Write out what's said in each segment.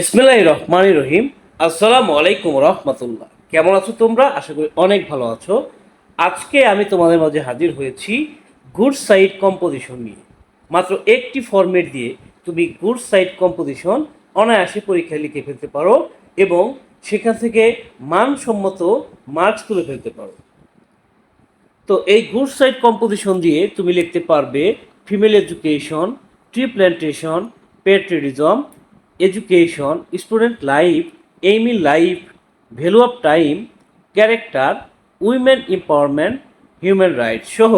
ইসমিল্লাহ রহমান রহিম। আসসালামু আলাইকুম রহমতুল্লাহ। কেমন আছো তোমরা? আশা করি অনেক ভালো আছো। আজকে আমি তোমাদের মাঝে হাজির হয়েছি গুড সাইড কম্পোজিশন নিয়ে। মাত্র একটি ফরম্যাট দিয়ে তুমি গুড সাইড কম্পোজিশন অনায়াসে পরীক্ষায় লিখে ফেলতে পারো এবং সেখান থেকে মানসম্মত মার্কস তুলে ফেলতে পারো। তো এই গুড সাইড কম্পোজিশন দিয়ে তুমি লিখতে পারবে female education tree plantation patriotism education student life aim life value of time character women empowerment human rights সহ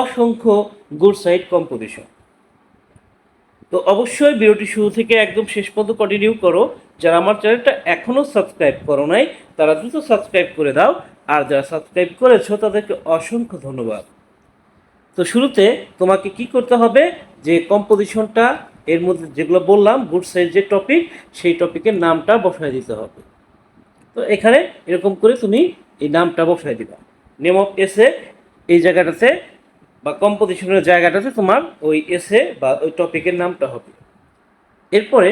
অসংখ্য গুড সাইড কম্পোজিশন তো অবশ্যই ভিডিওটি শুরু থেকে একদম শেষ পর্যন্ত কন্টিনিউ করো। যারা আমার চ্যানেলটা এখনও সাবস্ক্রাইব করো নাই, তারা দ্রুত সাবস্ক্রাইব করে দাও। আর যারা সাবস্ক্রাইব করেছ, তাদেরকে অসংখ্য ধন্যবাদ। তো শুরুতে তোমাকে কি করতে হবে? যে কম্পোজিশনটা এর মধ্যে যেগুলো বললাম গুড সাইড যে টপিক সেই টপিকের নামটা বসায় দিতে হবে। তো এখানে এরকম করে তুমি এই নামটা বসায় দিবা। নেম অফ এসে এই জায়গাটাতে বা কম্পোজিশনের জায়গাটাতে তোমার ওই এসে বা ওই টপিকের নামটা হবে। এরপরে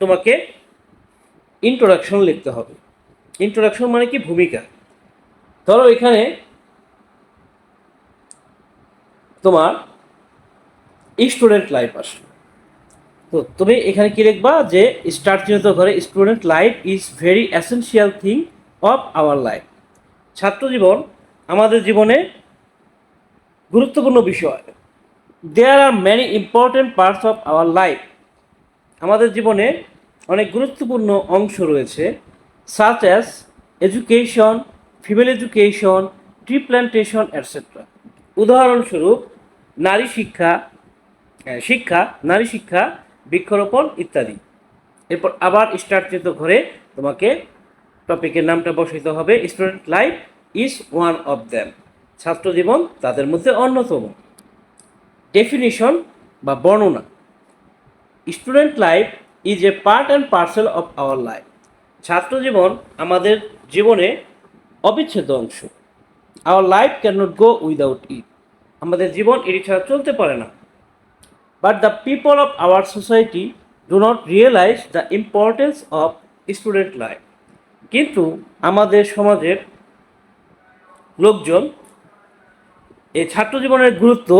তোমাকে ইন্ট্রোডাকশন লিখতে হবে। ইন্ট্রোডাকশন মানে কি? ভূমিকা। ধরো এখানে তোমার স্টুডেন্ট লাইফ আসবে তো তুমি এখানে কি লিখবা যে স্টার্ট চিহ্নিত করে student life is very essential thing of our life. ছাত্র জীবন আমাদের জীবনে গুরুত্বপূর্ণ বিষয়। There are many important parts of our life আমাদের জীবনে অনেক গুরুত্বপূর্ণ অংশ রয়েছে such as education female education tree plantation etcetera উদাহরণস্বরূপ, নারী শিক্ষা শিক্ষা, নারী শিক্ষা বৃক্ষরোপণ ইত্যাদি। এরপর আবার স্টার্ট চিত্র ঘরে, তোমাকে টপিকের নামটা বসাইতে হবে student life is one of them ছাত্র জীবন তাদের মধ্যে অন্যতম। ডেফিনিশন বা বর্ণনা। Student life is a part and parcel of our life ছাত্র জীবন আমাদের জীবনে অবিচ্ছেদ্য অংশ। Our life can not go without it আমাদের জীবন এটি ছাড়া চলতে পারে না। But the people of our society do not realise the importance of student life কিন্তু আমাদের সমাজের লোকজন এই ছাত্র জীবনের গুরুত্ব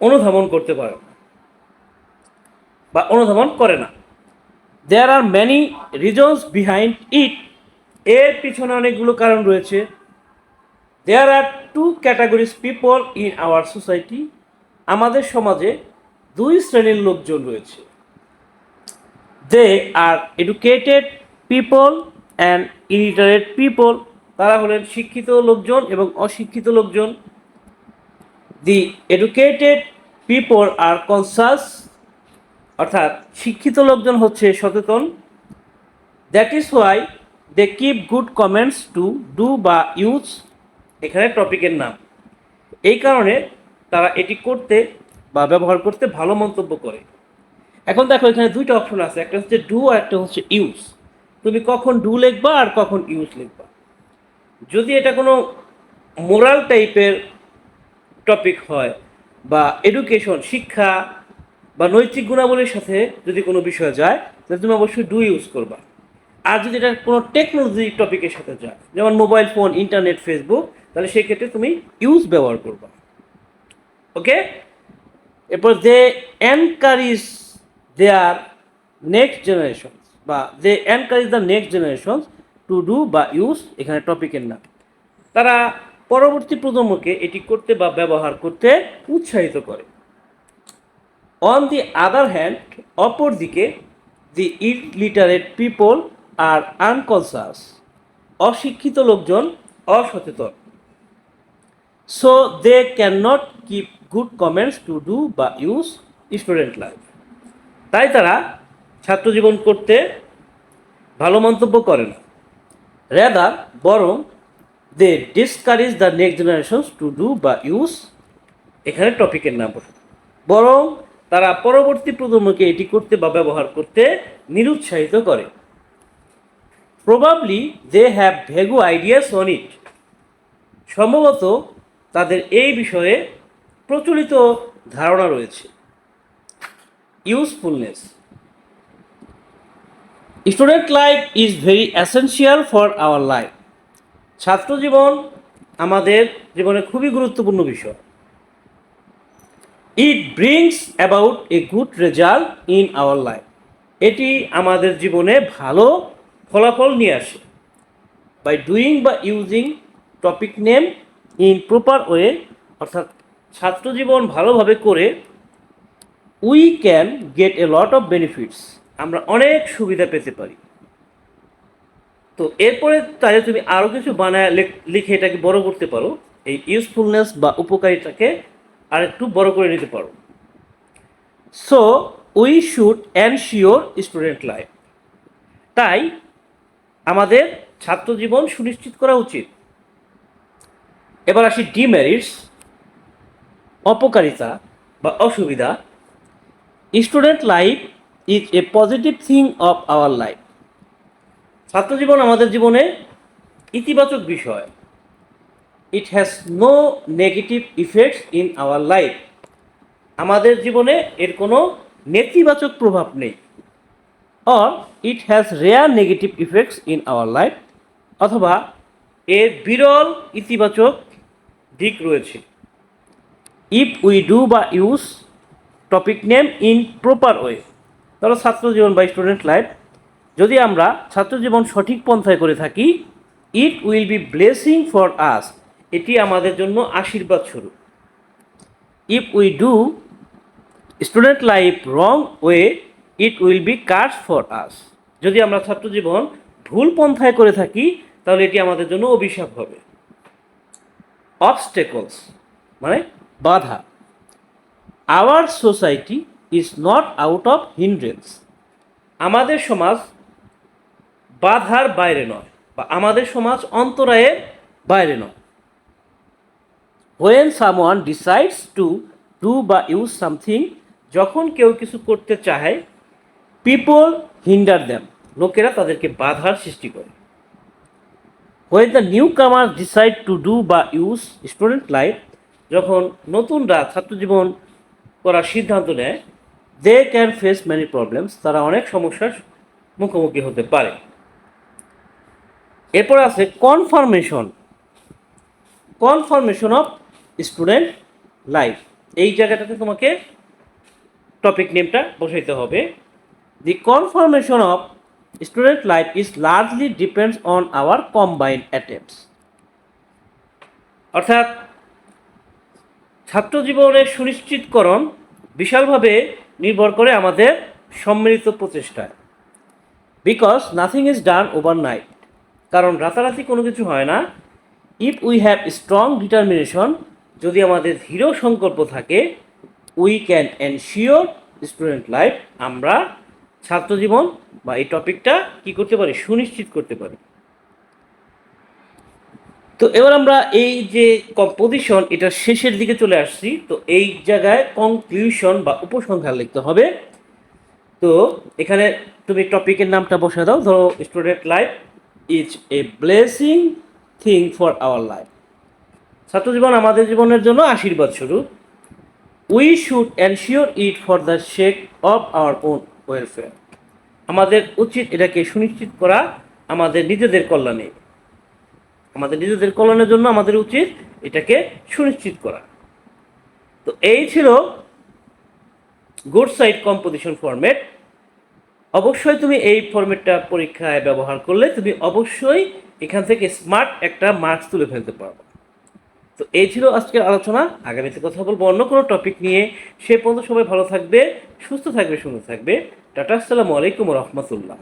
অনুধাবন করতে পারে না বা অনুধাবন করে না। There are many reasons behind it এর পিছনে অনেকগুলো কারণ রয়েছে। There are two categories people in our society আমাদের সমাজে দুই শ্রেণির লোকজন রয়েছে। They are educated people and illiterate people তারা হলেন শিক্ষিত লোকজন এবং অশিক্ষিত লোকজন। The educated people are conscious অর্থাৎ শিক্ষিত লোকজন হচ্ছে সচেতন। That is why they keep good comments to do বা ইউজ এখানে টপিকের নাম। এই কারণে তারা এটি করতে বা ব্যবহার করতে ভালো মন্তব্য করে। এখন দেখো, এখানে দুইটা অপশন আছে, একটা হচ্ছে ডু আর একটা হচ্ছে ইউজ তুমি কখন ডু লিখবা আর কখন ইউজ লিখবা। যদি এটা কোনো মোরাল টাইপের টপিক হয় বা এডুকেশন শিক্ষা বা নৈতিক গুণাবলীর সাথে যদি কোনো বিষয় যায়, তাহলে তুমি অবশ্যই ডু ইউজ করবা। আর যদি এটা কোনো টেকনোলজি টপিকের সাথে যায়, যেমন মোবাইল ফোন ইন্টারনেট ফেসবুক তাহলে সেক্ষেত্রে তুমি ইউজ ব্যবহার করবা। ওকে এরপর দে এনকারিজ দেয়ার নেক্সট জেনারেশন বা they encourage the next generation to do বা ইউজ এখানে টপিকের নাম। তারা পরবর্তী প্রজন্মকে এটি করতে বা ব্যবহার করতে উৎসাহিত করে। অন দি আদার হ্যান্ড অপর দিকে the illiterate people are unconscious অশিক্ষিত লোকজন অসচেতন। So they can not keep good comments to do বা ইউজ স্টুডেন্ট লাইফ তাই তারা ছাত্র জীবন করতে ভালো মন্তব্য করে না। রেদার বরং they discourage the next generations to do বা ইউজ এখানে টপিকের নাম বসে বরং তারা পরবর্তী প্রজন্মকে এটি করতে বা ব্যবহার করতে নিরুৎসাহিত করে। Probably they have vague ideas on it সম্ভবত তাদের এই বিষয়ে প্রচলিত ধারণা রয়েছে। Usefulness student life is very essential for our life ছাত্র জীবন আমাদের জীবনে খুবই গুরুত্বপূর্ণ বিষয়। It brings about a good result in our life এটি আমাদের জীবনে ভালো ফলাফল নিয়ে আসে। বাই ডুইং বা using topic name in proper way অর্থাৎ ছাত্র জীবন ভালোভাবে করে we can get a lot of benefits আমরা অনেক সুবিধা পেতে পারি। তো এরপরে তাহলে তুমি আরও কিছু বানায় লিখে এটাকে বড় করতে পারো। এই ইউজফুলনেস বা উপকারিতাকে আর একটু বড় করে নিতে পারো। So we should ensure student life তাই আমাদের ছাত্র জীবন সুনিশ্চিত করা উচিত। এবার আসি ডিমেরিটস অপকারিতা বা অসুবিধা student life is a positive thing of our life ছাত্র জীবন আমাদের জীবনে ইতিবাচক বিষয়। It has no negative effects in our life আমাদের জীবনে এর কোনো নেতিবাচক প্রভাব নেই। Or it has rare negative effects in our life অথবা এর বিরল ইতিবাচক দিক রয়েছে। ইফ উই ডু বা use topic name in proper way ধরো ছাত্র জীবন বা স্টুডেন্ট লাইফ যদি আমরা ছাত্র জীবন সঠিক পন্থায় করে থাকি it will be blessing for us এটি আমাদের জন্য আশীর্বাদ স্বরূপ। If we do student life wrong way it will be curse for us যদি আমরা ছাত্র জীবন ভুল পন্থায় করে থাকি, তাহলে এটি আমাদের জন্য অভিশাপ হবে। অবস্টেকলস মানে বাধা। Our society is not out of hindrance আমাদের সমাজ বাধার বাইরে নয় বা আমাদের সমাজ অন্তরায়ের বাইরে নয়। When someone decides to do বা ইউজ সামথিং যখন কেউ কিছু করতে চায় পিপল হিন্ডার দ্যাম লোকেরা তাদেরকে বাধার সৃষ্টি করে। When the newcomer decide to do বা ইউজ স্টুডেন্ট লাইফ যখন নতুনরা ছাত্রজীবন করার সিদ্ধান্ত নেয় they can face many problems তারা অনেক সমস্যার মুখোমুখি হতে পারে। এরপর আছে confirmation confirmation of student life এই জায়গাটাতে তোমাকে টপিক নেমটা বসাইতে হবে। The confirmation of student life is largely depends on our combined attempts অর্থাৎ ছাত্র জীবনের সুনিশ্চিতকরণ বিশালভাবে নির্ভর করে আমাদের সম্মিলিত প্রচেষ্টায়। Because nothing is done overnight কারণ রাতারাতি কোনো কিছু হয় না। If we have strong determination যদি আমাদের দৃঢ় সংকল্প থাকে we can ensure student life আমরা ছাত্র জীবন বা এই টপিকটা কি করতে পারি? সুনিশ্চিত করতে পারি। তো এবার আমরা এই যে কম্পোজিশন এটা শেষের দিকে চলে আসছি। তো এই জায়গায় কনক্লিউশন বা উপসংহার লিখতে হবে। তো এখানে তুমি টপিকের নামটা বসে দাও। ধরো student life is a blessing thing for our life ছাত্র জীবন আমাদের জীবনের জন্য আশীর্বাদ স্বরূপ। We should ensure it for the sake of our own welfare আমাদের উচিত এটাকে সুনিশ্চিত করা, আমাদের নিজেদের কল্যাণে। আমাদের নিজেদের কল্যাণের জন্য আমাদের উচিত এটাকে সুনিশ্চিত করা। তো এই ছিল গুড সাইড কম্পোজিশন ফরম্যাট অবশ্যই তুমি এই ফরম্যাটটা পরীক্ষায় ব্যবহার করলে তুমি অবশ্যই এখান থেকে স্মার্ট একটা মার্কস তুলে ফেলতে পারবে। তো এই ছিল আজকের আলোচনা। আগামীতে কথা বলব অন্য কোনো টপিক নিয়ে। সে পর্যন্ত সবাই ভালো থাকবে, সুস্থ থাকবে, সুন্দর থাকবে। টাটা, আসসালামু আলাইকুম রহমতুল্লাহ।